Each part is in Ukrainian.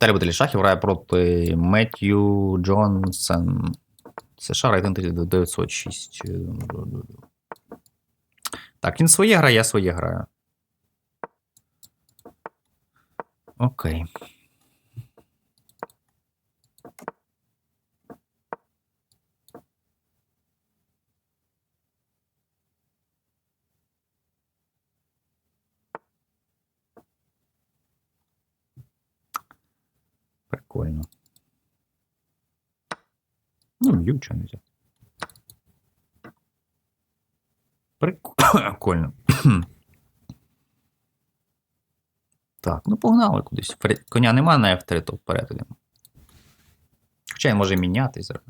Далі буде шахів грає проти Меттью Джонсен. США рейтинг 906. Так, він своє грає, я своє граю. Окей. Прикольно. Ну, б'ю, чого не взяв. Прикольно. так, ну погнали кудись. Коня нема на F3, то вперед ідемо. Хоча він може мінятись зараз.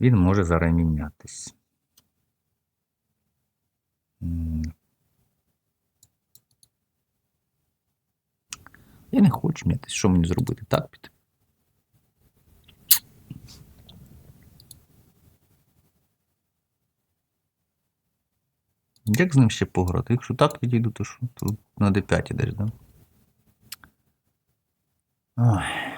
Він може зараз мінятись. Я не хочу мінятись. Що мені зробити? Так піти. Як з ним ще пограти? Якщо так відійду, то що? То на D5 ідеш, да? Ой.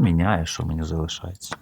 Міняє, що мені залишається.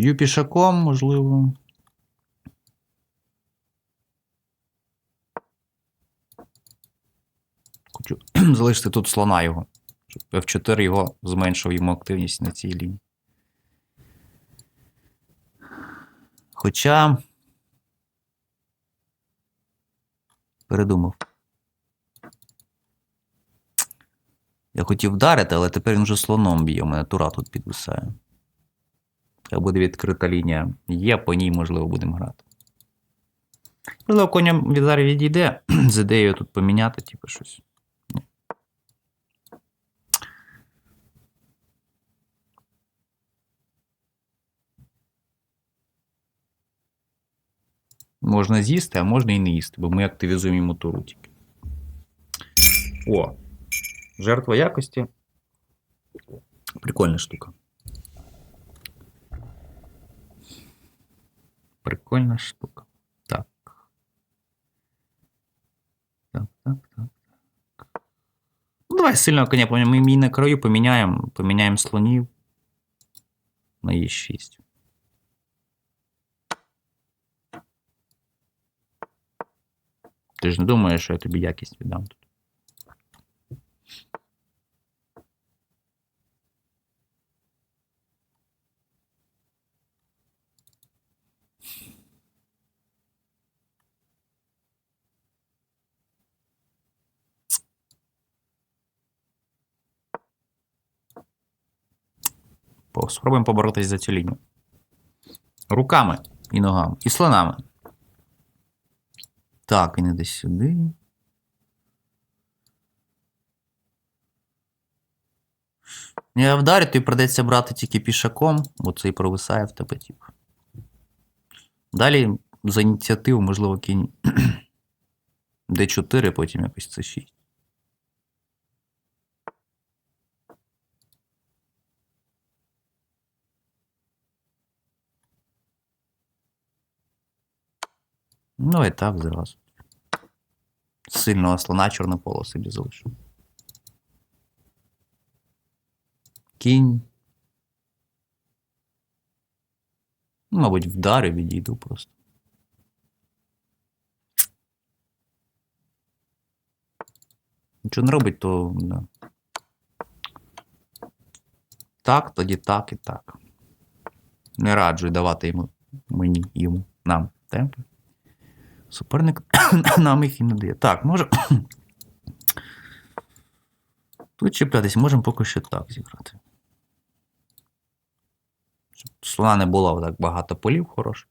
Б'ю пішаком, можливо. Хочу залишити тут слона його. Щоб F4 його зменшив йому активність на цій лінії. Хоча. Передумав. Я хотів вдарити, але тепер він вже слоном б'є. У мене тура тут підвисає. Буде відкрита лінія. Є, по ній, можливо, будемо грати. Можливо, коня від зараз відійде з ідеєю тут поміняти, типу, щось. Можна з'їсти, а можна і не їсти, бо ми активізуємо йому туру тільки. О! Жертва якості. Прикольна штука. Прикольна штука. Так. Так, так, так. так. Ну, давай сильного коня поміняємо. Ми її на краю поміняємо. Поміняємо слонів на Е6. Ти ж не думаєш, що я тобі якість віддам тут. Спробуємо поборотись за цю лінію. Руками і ногами. І слонами. Так, він іде сюди. Я вдарю, тобі придеться брати тільки пішаком, бо це і провисає в тебе, тип. Далі за ініціативу, можливо, кінь D4, потім якось C6. Ну і так зразу. Сильного слона чорнополо собі залишу. Кінь. Мабуть, вдарю відійду просто. Нічого не робить, то. Да. Так, тоді так і так. Не раджу давати йому мені, йому, нам темпи. Суперник нам їх і не дає. Так, може. Тут чіплятись, можемо поки що так зіграти. Щоб слона не було так багато полів хороших.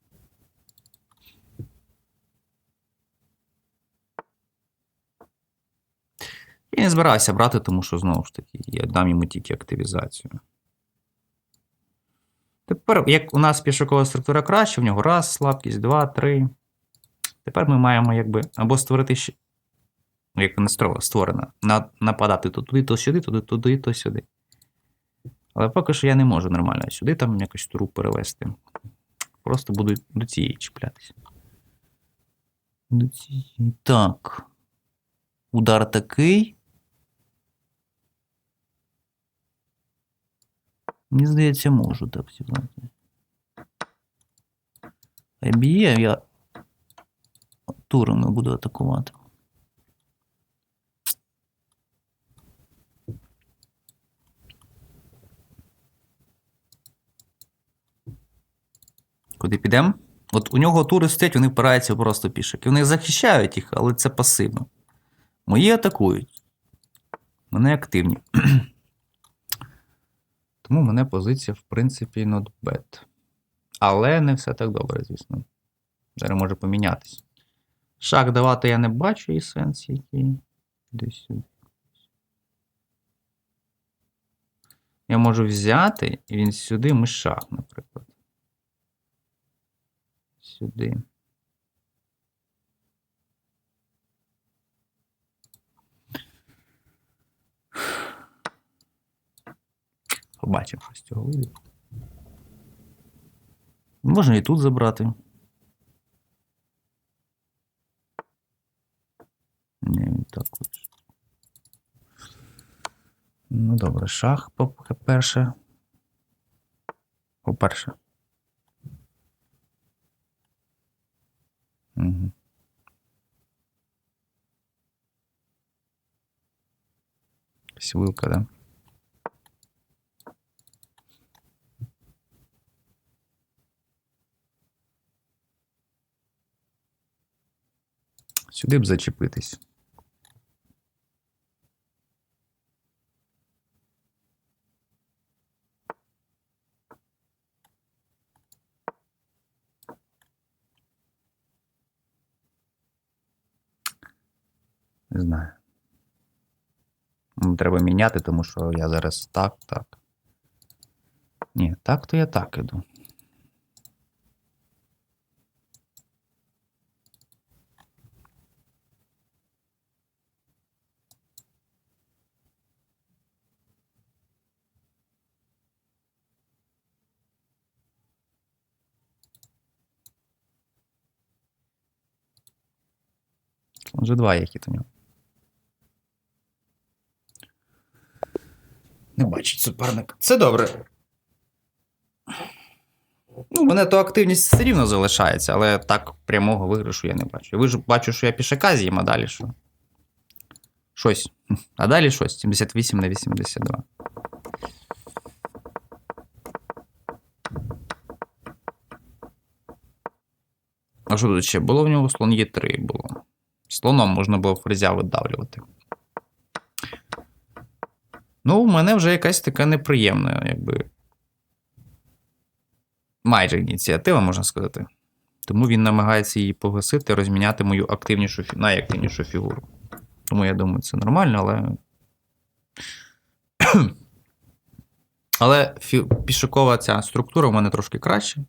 Я не збираюся брати, тому що знову ж таки, я дам йому тільки активізацію. Тепер, як у нас пішокова структура краще, в нього раз, слабкість, два, три. Тепер ми маємо якби або створити ще. Як не стро- створена. Нападати то туди, то сюди, туди, туди, то сюди. Але поки що я не можу нормально сюди там якось туру перевести. Просто буду до цієї чіплятися. До цієї. Так. Удар такий. Мені здається, можу так зіграти. А б'є, я турами буду атакувати. Куди підемо? От у нього тури стоять, вони впираються просто пішок. І вони захищають їх, але це пасивно. Мої атакують. Вони активні. Тому мене позиція, в принципі, not bad. Але не все так добре, звісно. Зараз може помінятися. Шах давати я не бачу і сенс який. Десь сюди. Я можу взяти, і він сюди ми шах, наприклад. Сюди. Побачимо, що з цього вийде. Можна і тут забрати. Ні, він так хоче. Ну, добре, шах поки перше. По-перше. Угу. Вилка, да? Сюди б зачепитись. Не знаю. Ну, Треба міняти, тому що я зараз так, так. Ні, так то я так іду. Вже два які у нього. Не бачить суперник. Це добре. Ну, мене то активність все рівно залишається, але так прямого виграшу я не бачу. Я вижу- бачу, що я пішака з'їм, а далі що? Щось. А далі щось. 78 на 82. А що тут ще було в нього? Слон є 3 було. Слоном можна було фрезя видавлювати. Ну, у мене вже якась така неприємна, якби. Майже ініціатива, можна сказати. Тому він намагається її погасити, розміняти мою активнішу, найактивнішу фігуру. Тому я думаю, це нормально, але. але фі- пішокова ця структура у мене трошки краще.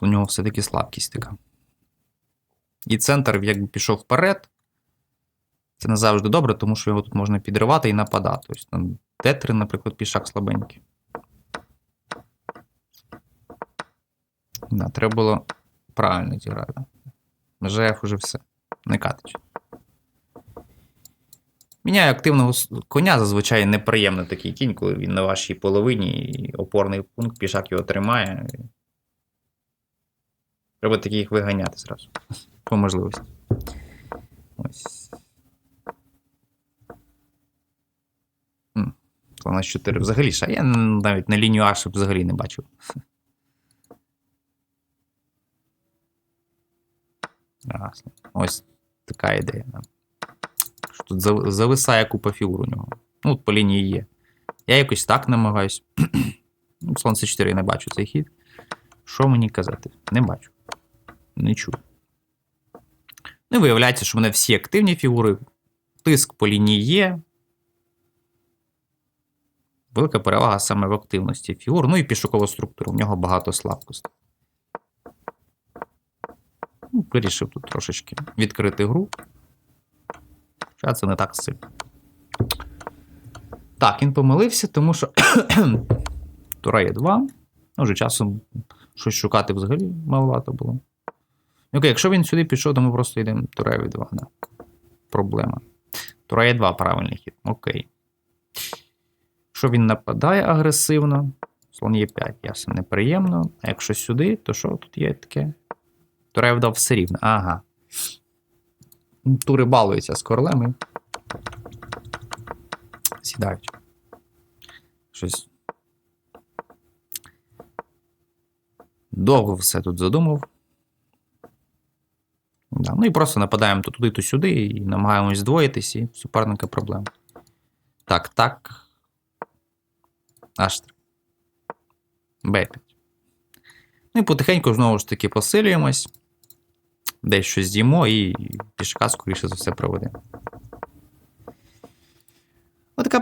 У нього все-таки слабкість така. І центр якби пішов вперед. Це не завжди добре, тому що його тут можна підривати і нападати. Ось там Т3, наприклад, пішак слабенький. Да, треба було правильно зіграти. ЖФ уже все. Не катич. Міняю активного коня, зазвичай неприємний такий кінь, коли він на вашій половині і опорний пункт, пішак його тримає. Треба таких виганяти зразу. По можливості. Ось. М, Слона 4 взагалі ще. Я навіть на лінію А щоб взагалі не бачив. Ось така ідея. Тут зависає купа фігур у нього. Ну, от по лінії є. Я якось так намагаюсь. Ну, Слон С4 я не бачу цей хід. Що мені казати? Не бачу. Не чую. Ну, і виявляється, що в мене всі активні фігури. Тиск по лінії є. Велика перевага саме в активності фігур. Ну і пішокова структура. У нього багато слабкостей. Ну, вирішив тут трошечки відкрити гру. Хоча це не так сильно. Так, він помилився, тому що Тура є 2. Ну, вже часом щось шукати взагалі маловато було. Окей, якщо він сюди пішов, то ми просто йдемо Тура є 2. Да. Проблема. Тура є 2 правильний хід. Окей. Якщо він нападає агресивно, слон є 5, ясно, неприємно. А якщо сюди, то що тут є таке? Тура є 2 все рівно. Ага. Тури балуються з королем і сідають. Щось. Довго все тут задумав. Да. Ну і просто нападаємо то туди, то сюди, і намагаємось здвоїтись, і суперника проблема. Так, так. H3. B5. Ну і потихеньку знову ж таки посилюємось. Десь щось з'їмо і пішка, скоріше за все, проведемо. Отака